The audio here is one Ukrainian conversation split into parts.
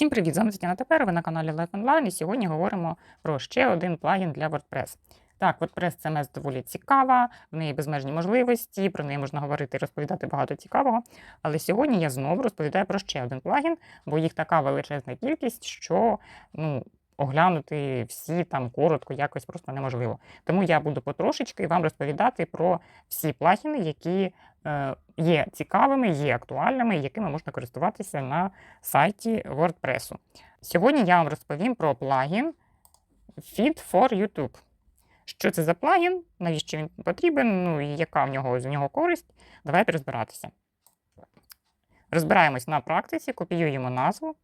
Всім привіт! З вами Тетяна Тепер, ви на каналі Life Online і сьогодні говоримо про ще один плагін для WordPress. Так, WordPress мес доволі цікава, в неї безмежні можливості, про неї можна говорити і розповідати багато цікавого. Але сьогодні я знову розповідаю про ще один плагін, бо їх така величезна кількість, що ну, оглянути всі там коротко якось просто неможливо. Тому я буду потрошечки вам розповідати про всі плагіни, які е, є цікавими, є актуальними, якими можна користуватися на сайті WordPress. Сьогодні я вам розповім про плагін Feed for YouTube. Що це за плагін, навіщо він потрібен, ну і яка в нього з нього користь? Давайте розбиратися. Розбираємось на практиці, копіюємо назву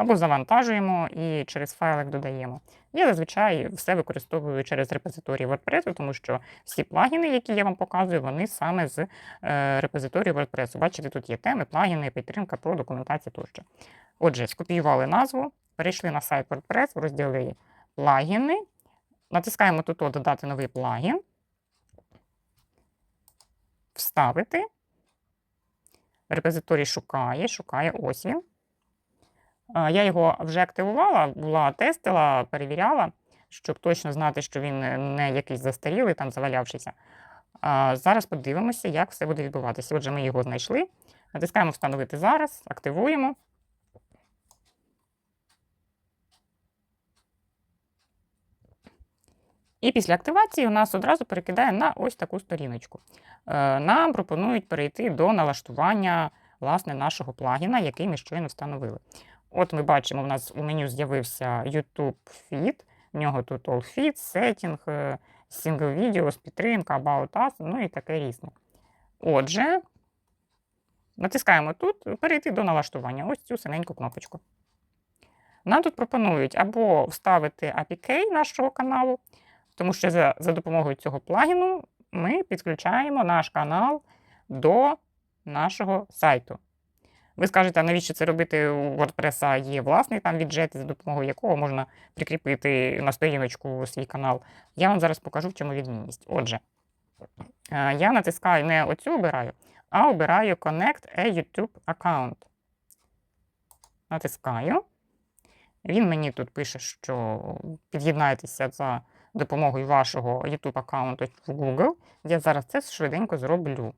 або завантажуємо і через файлик додаємо. Я зазвичай все використовую через репозиторій WordPress, тому що всі плагіни, які я вам показую, вони саме з е, репозиторію WordPress. Бачите, тут є теми, плагіни, підтримка про документацію тощо. Отже, скопіювали назву, перейшли на сайт WordPress, в розділі плагіни. Натискаємо тут додати новий плагін, вставити. Репозиторій шукає, шукає ось він. Я його вже активувала, була тестила, перевіряла, щоб точно знати, що він не якийсь застарілий, там завалявшийся. Зараз подивимося, як все буде відбуватися. Отже, ми його знайшли. Натискаємо Встановити зараз, активуємо. І після активації у нас одразу перекидає на ось таку сторіночку. Е, Нам пропонують перейти до налаштування власне, нашого плагіна, який ми щойно встановили. От ми бачимо, у нас у меню з'явився YouTube Feed, в нього тут All Feed, Setting, е, Single Videos, підтримка, About Us, ну і таке різне. Отже, натискаємо тут перейти до налаштування, ось цю синеньку кнопочку. Нам тут пропонують або вставити APK нашого каналу, тому що за, за допомогою цього плагіну ми підключаємо наш канал до нашого сайту. Ви скажете, а навіщо це робити у WordPress є власний там віджет, за допомогою якого можна прикріпити на сторіночку свій канал. Я вам зараз покажу, в чому відмінність. Отже, е, я натискаю не оцю обираю, а обираю Connect a YouTube Account. Натискаю. Він мені тут пише, що під'єднайтеся за допомогою вашого YouTube аккаунту в Google. Я зараз це швиденько зроблю.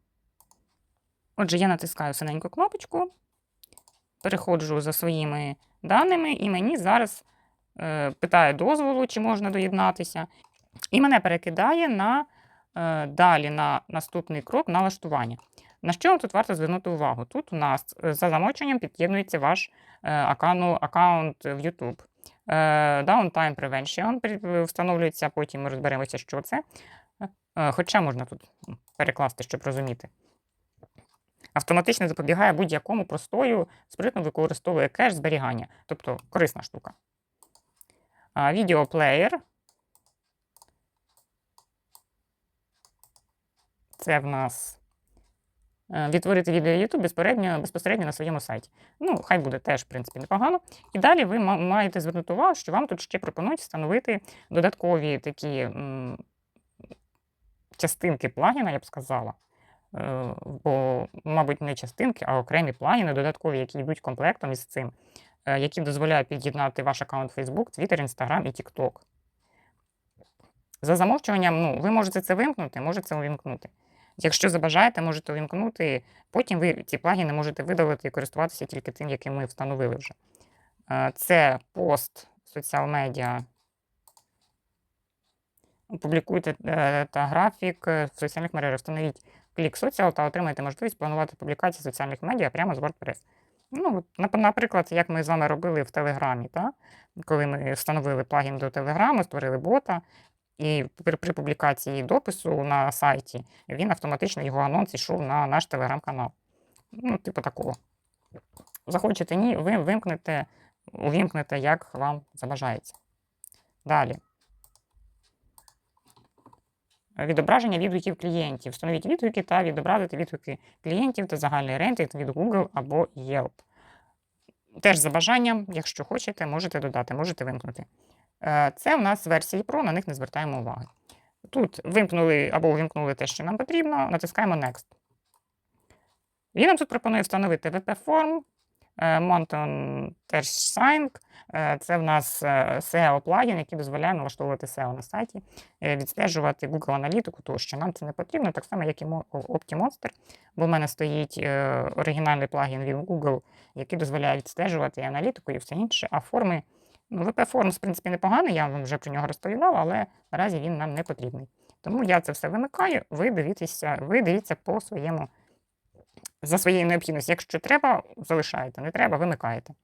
Отже, я натискаю синеньку кнопочку, переходжу за своїми даними, і мені зараз е, питає дозволу, чи можна доєднатися. І мене перекидає на е, далі на наступний крок налаштування. На що тут варто звернути увагу? Тут у нас е, за замовченням під'єднується ваш е, аккаунт в YouTube. Е, Downtime Prevention встановлюється, потім ми розберемося, що це. Е, Хоча можна тут перекласти, щоб розуміти. Автоматично запобігає будь-якому простою, спритно використовує кеш зберігання, тобто корисна штука. Відеоплеєр. Це в нас е, відтворити відео YouTube безпосередньо, безпосередньо на своєму сайті. Ну, хай буде теж, в принципі, непогано. І далі ви маєте звернути увагу, що вам тут ще пропонують встановити додаткові такі частинки плагіна, я б сказала. Е, Бо, мабуть, не частинки, а окремі плагіни додаткові, які йдуть комплектом із цим, е, які дозволяють під'єднати ваш аккаунт Facebook, Twitter, Instagram і TikTok. За замовчуванням, ну, ви можете це вимкнути, можете увімкнути. Якщо забажаєте, можете увімкнути, потім ви ці плагіни можете видалити і користуватися тільки тим, яким ми встановили вже. Е, Це пост, соціал медіа. Публікуйте е, та графік е, в соціальних мережах. Встановіть клік соціал та отримайте можливість планувати публікації соціальних медіа прямо з WordPress. Ну, наприклад, як ми з вами робили в Телеграмі, та? коли ми встановили плагін до Телеграму, створили бота, і при, при публікації допису на сайті він автоматично його анонс йшов на наш телеграм-канал. Ну, типу такого. Захочете ні, ви вимкнете, увімкнете, як вам забажається. Далі. Відображення відгуків клієнтів. Встановіть відгуки та відобразити відгуки клієнтів та загальний рейтинг від Google або Yelp. Теж за бажанням, якщо хочете, можете додати, можете вимкнути. Е, Це в нас версії Pro, на них не звертаємо уваги. Тут вимкнули або увімкнули те, що нам потрібно, натискаємо Next. Він нам тут пропонує встановити VP-форм, Mountain Sign е, це в нас е, SEO-плагін, який дозволяє налаштовувати SEO на сайті, е, відстежувати Google аналітику, тому що нам це не потрібно, так само, як і OptiMonster, бо в мене стоїть е, оригінальний плагін від Google, який дозволяє відстежувати і аналітику і все інше, а форми. Ну, VP Forms, в принципі, непоганий, я вам вже про нього розповідала, але наразі він нам не потрібний. Тому я це все вимикаю, ви дивіться, ви дивіться по своєму, за своєю необхідністю. Якщо треба, залишаєте, не треба, вимикаєте.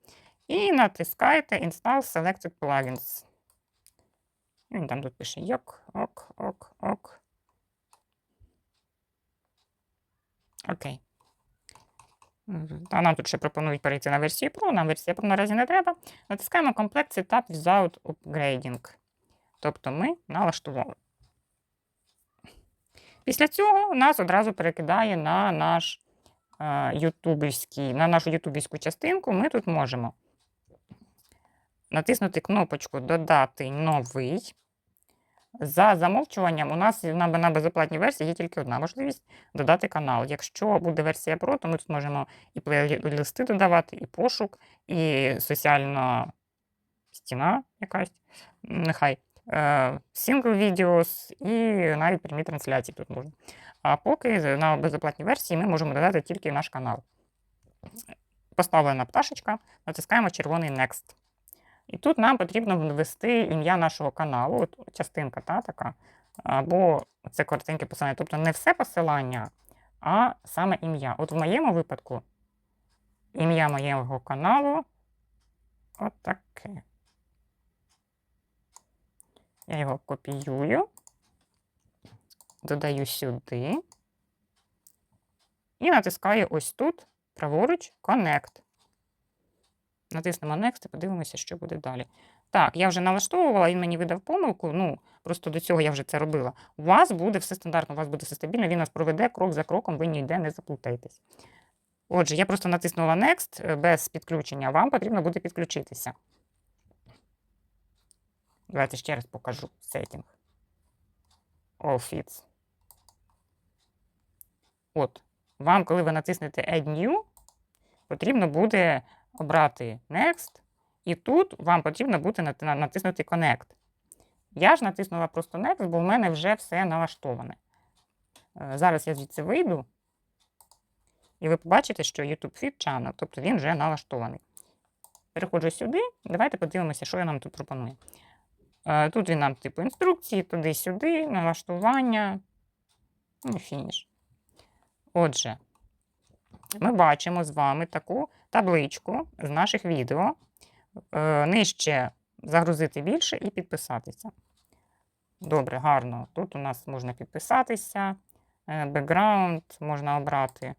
І натискаєте Install Selected Plugins. Він там тут пише йок, ок, ок, ок. Окей. А нам тут ще пропонують перейти на версію Pro. Нам версія Pro наразі не треба. Натискаємо комплект Setup without upgrading. Тобто ми налаштували. Після цього нас одразу перекидає на наш ютубівський, на нашу ютубівську частинку. Ми тут можемо натиснути кнопочку Додати новий. За замовчуванням, у нас на, безоплатній версії є тільки одна можливість додати канал. Якщо буде версія Pro, то ми тут можемо і плейлисти додавати, і пошук, і соціальна стіна якась, нехай, сингл відеос і навіть прямі трансляції тут можна. А поки на безоплатній версії ми можемо додати тільки наш канал. Поставлена пташечка, натискаємо червоний Next. І тут нам потрібно ввести ім'я нашого каналу, от частинка та, така, або це коротеньке посилання. Тобто не все посилання, а саме ім'я. От в моєму випадку ім'я моєго каналу отаке. Я його копіюю, додаю сюди і натискаю ось тут, праворуч, Connect. Натиснемо Next і подивимося, що буде далі. Так, я вже налаштовувала, він мені видав помилку. Ну, просто до цього я вже це робила. У вас буде все стандартно, у вас буде все стабільно, він нас проведе крок за кроком, ви ніде не заплутаєтесь. Отже, я просто натиснула Next е, без підключення, вам потрібно буде підключитися. Давайте ще раз покажу Setting. All Fits. От, вам, коли ви натиснете Add New, потрібно буде обрати Next, і тут вам потрібно буде натиснути Connect. Я ж натиснула просто Next, бо в мене вже все налаштоване. Е, Зараз я звідси вийду, і ви побачите, що YouTube Feed Channel, тобто він вже налаштований. Переходжу сюди, давайте подивимося, що він нам тут пропонує. Е, Тут він нам типу інструкції, туди-сюди, налаштування, ну, і фініш. Отже, ми бачимо з вами таку табличку з наших відео. Е, Нижче загрузити більше і підписатися. Добре, гарно. Тут у нас можна підписатися. Е, Бекграунд можна обрати.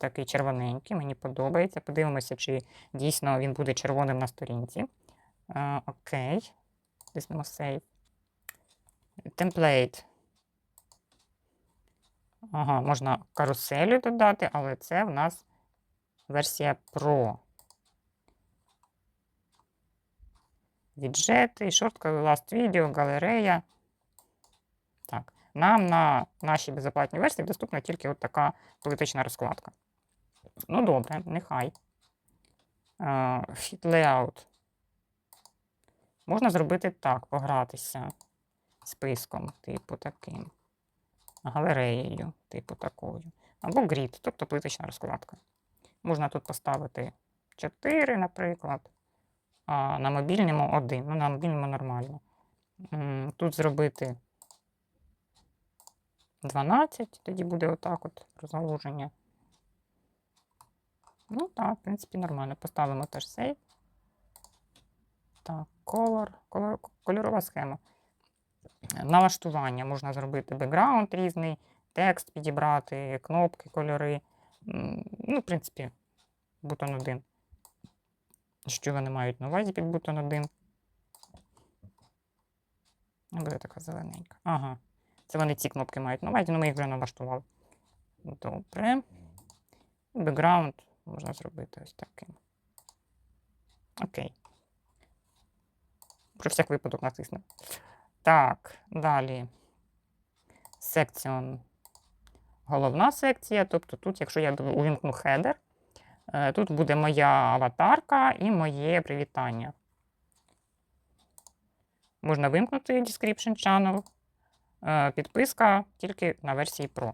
Такий червоненький, мені подобається. Подивимося, чи дійсно він буде червоним на сторінці. Окей. Тиснемо Save. Темплейт. Ага, можна каруселю додати, але це в нас версія Pro. Віджети, шортка, last video, галерея. Так, нам на нашій безоплатній версії доступна тільки от така політична розкладка. Ну, добре, нехай. Fit layout. Можна зробити так, погратися списком, типу таким. Галереєю, типу такою. Або грід, тобто плиточна розкладка. Можна тут поставити 4, наприклад, а на мобільному 1. Ну, на мобільному нормально. Тут зробити 12, тоді буде отак от розгалуження. Ну так, в принципі, нормально. Поставимо теж сейв. Так, color, color, кольорова схема. Налаштування можна зробити бекграунд різний, текст підібрати, кнопки, кольори. Ну, в принципі, бутон 1. Що вони мають на увазі під бутон 1? Буде така зелененька. Ага. Це вони ці кнопки мають на увазі, але ми їх вже налаштували. Добре. Бекграунд можна зробити ось таким. Окей. Про всяк випадок натисну. Так, далі. Секціон. Головна секція. Тобто тут, якщо я увімкну хедер, Е, Тут буде моя аватарка і моє привітання. Можна вимкнути Description Channel. Е, Підписка тільки на версії Pro.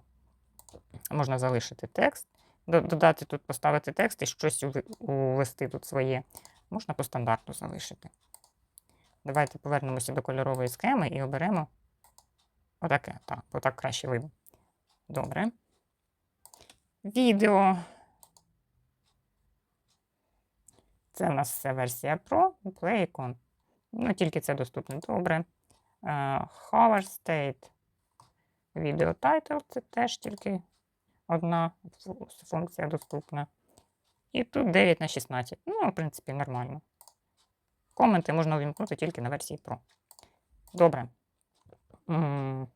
Можна залишити текст, додати тут, поставити текст і щось увести тут своє. Можна по стандарту залишити. Давайте повернемося до кольорової схеми і оберемо отаке. Так, отак краще видно. Добре. Відео. Це в нас все версія Pro, Play Icon. Ну, тільки це доступно. Добре. Е, Hover State. Video Title це теж тільки одна функція доступна. І тут 9 на 16. Ну, в принципі, нормально. Коменти можна увімкнути тільки на версії Pro. Добре. М,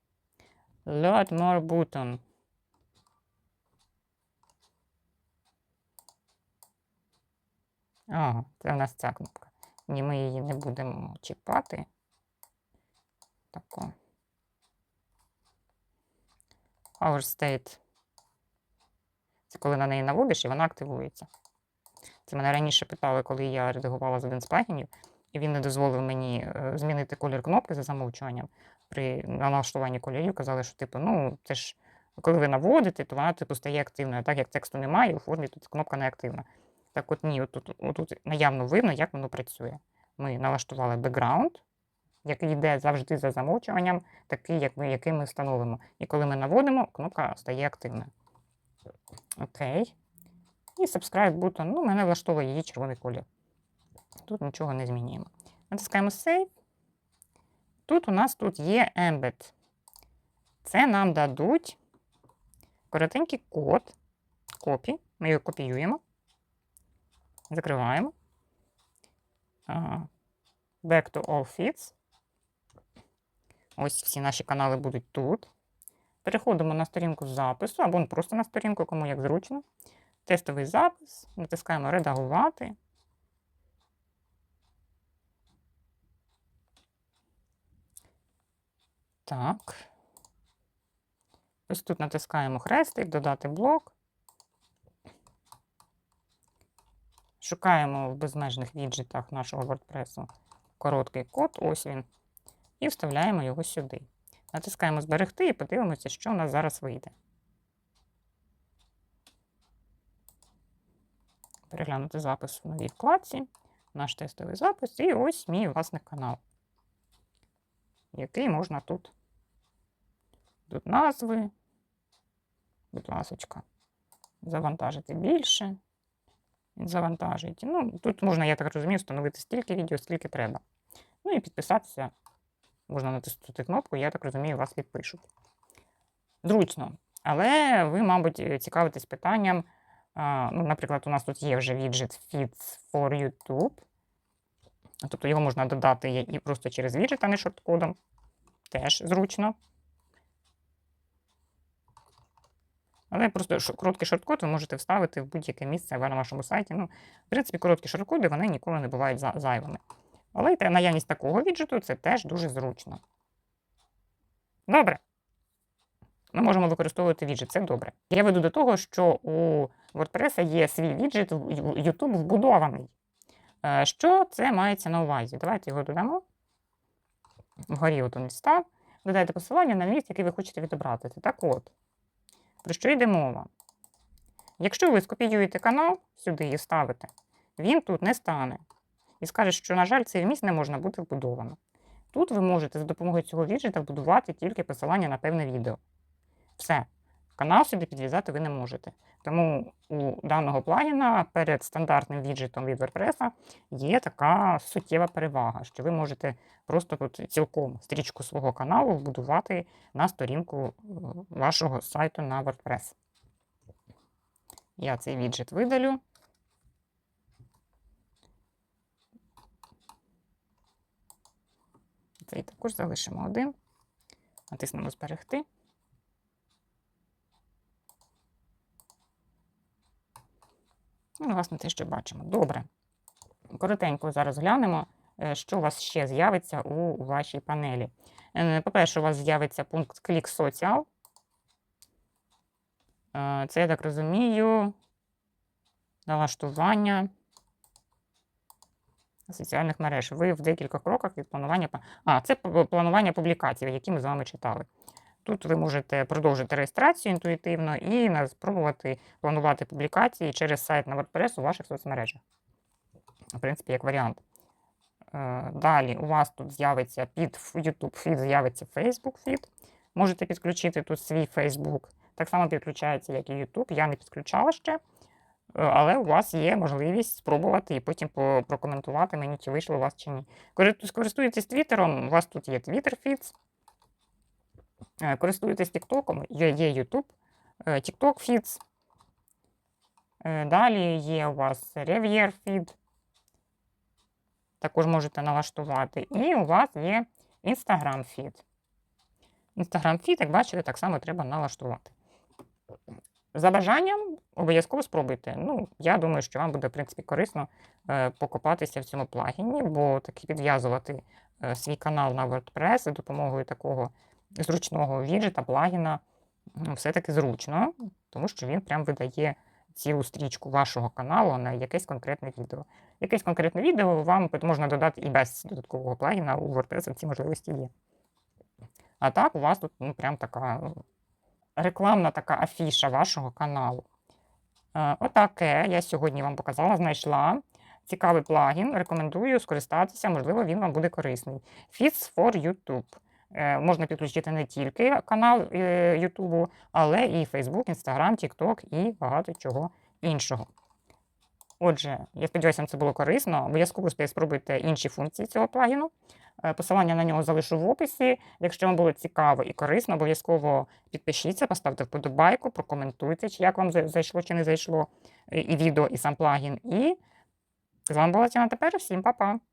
Load more button. Ага, це в нас ця кнопка. Ні, ми її не будемо чіпати. Тако. Power State. Це коли на неї наводиш і вона активується. Це мене раніше питали, коли я редагувала з один з плагінів, і він не дозволив мені е, змінити колір кнопки за замовчуванням. При налаштуванні кольорів казали, що типу, ну, це ж коли ви наводите, то вона типу стає активною. Так як тексту немає, у формі тут кнопка не активна. Так от ні, отут, отут наявно видно, як воно працює. Ми налаштували background, який йде завжди за замовчуванням, такий, як ми, який ми встановимо. І коли ми наводимо, кнопка стає активною. Окей. І subscribe button. Ну, мене влаштовує її червоний колір. Тут нічого не змінюємо. Натискаємо Save. Тут у нас тут є embed. Це нам дадуть коротенький код. Копі. Ми його копіюємо. Закриваємо. Back to all feeds. Ось всі наші канали будуть тут. Переходимо на сторінку запису або просто на сторінку, кому як зручно. Тестовий запис. Натискаємо Редагувати. Так. Ось тут натискаємо хрестик, додати блок. Шукаємо в безмежних віджитах нашого WordPress короткий код, ось він, і вставляємо його сюди. Натискаємо Зберегти і подивимося, що у нас зараз вийде. Переглянути запис в новій вкладці, наш тестовий запис, і ось мій власний канал, який можна тут. Тут назви, будь ласочка, завантажити більше. Він завантажить. Ну, тут можна, я так розумію, встановити стільки відео, скільки треба. Ну і підписатися. Можна натиснути кнопку, я так розумію, вас підпишуть. Зручно. Але ви, мабуть, цікавитесь питанням. Ну, наприклад, у нас тут є вже віджит Feeds for YouTube. Тобто його можна додати і просто через віджит, а не шорткодом. Теж зручно. Але просто короткий шорткод ви можете вставити в будь-яке місце на вашому сайті. Ну, в принципі, короткі шорткоди вони ніколи не бувають за- зайвими. Але наявність такого віджиту це теж дуже зручно. Добре. Ми можемо використовувати віджит, це добре. Я веду до того, що у WordPress є свій віджит YouTube вбудований. Е, Що це мається на увазі? Давайте його додамо. Вгорі от він став. Додайте посилання на місць, який ви хочете відобразити. Так от, про що йде мова? Якщо ви скопіюєте канал сюди і ставите, він тут не стане. І скаже, що, на жаль, цей вміст не можна бути вбудовано. Тут ви можете за допомогою цього віджита вбудувати тільки посилання на певне відео. Все. Канал сюди підв'язати ви не можете. Тому у даного плагіна перед стандартним віджитом від WordPress є така суттєва перевага, що ви можете просто тут цілком стрічку свого каналу вбудувати на сторінку е, вашого сайту на WordPress. Я цей віджит видалю. Цей також залишимо один. Натиснемо зберегти. Ну, власне, те, що бачимо. Добре. Коротенько зараз глянемо, е, що у вас ще з'явиться у вашій панелі. Е, По-перше, у вас з'явиться пункт Click Social. Е, Це, я так розумію, налаштування соціальних мереж. Ви в декількох кроках від планування. А, це планування публікацій, які ми з вами читали. Тут ви можете продовжити реєстрацію інтуїтивно і спробувати планувати публікації через сайт на WordPress у ваших соцмережах. В принципі, як варіант. Е, Далі у вас тут з'явиться під YouTube фід, з'явиться Facebook фід. Можете підключити тут свій Facebook. Так само підключається, як і YouTube. Я не підключала ще. Е, Але у вас є можливість спробувати і потім прокоментувати мені, чи вийшло у вас чи ні. Кори- Скористуєтесь Твіттером, у вас тут є Twitter Feeds. Е, Користуєтесь TikTok, є, є YouTube, е, TikTok Feeds. Е, Далі є у вас Revier Feed. Також можете налаштувати. І у вас є Instagram Feed. Instagram Feed, як бачите, так само треба налаштувати. За бажанням обов'язково спробуйте. Ну, я думаю, що вам буде, в принципі, корисно е, покопатися в цьому плагіні, бо таки підв'язувати е, свій канал на WordPress за допомогою такого зручного віджета, плагіна, ну, все-таки зручно, тому що він прям видає цілу стрічку вашого каналу на якесь конкретне відео. Якесь конкретне відео вам можна додати і без додаткового плагіна у WordPress ці можливості є. А так, у вас тут ну, прям така рекламна така афіша вашого каналу. Е, Отаке я сьогодні вам показала, знайшла. Цікавий плагін. Рекомендую скористатися, можливо, він вам буде корисний. Feeds for YouTube. Е, Можна підключити не тільки канал е, YouTube, але і Facebook, Instagram, TikTok і багато чого іншого. Отже, я сподіваюся, вам це було корисно. Обов'язково спробуйте інші функції цього плагіну. Е, Посилання на нього залишу в описі. Якщо вам було цікаво і корисно, обов'язково підпишіться, поставте вподобайку, прокоментуйте, чи як вам зайшло чи не зайшло і відео, і сам плагін. І з вами була Тіна тепер. Всім па-па!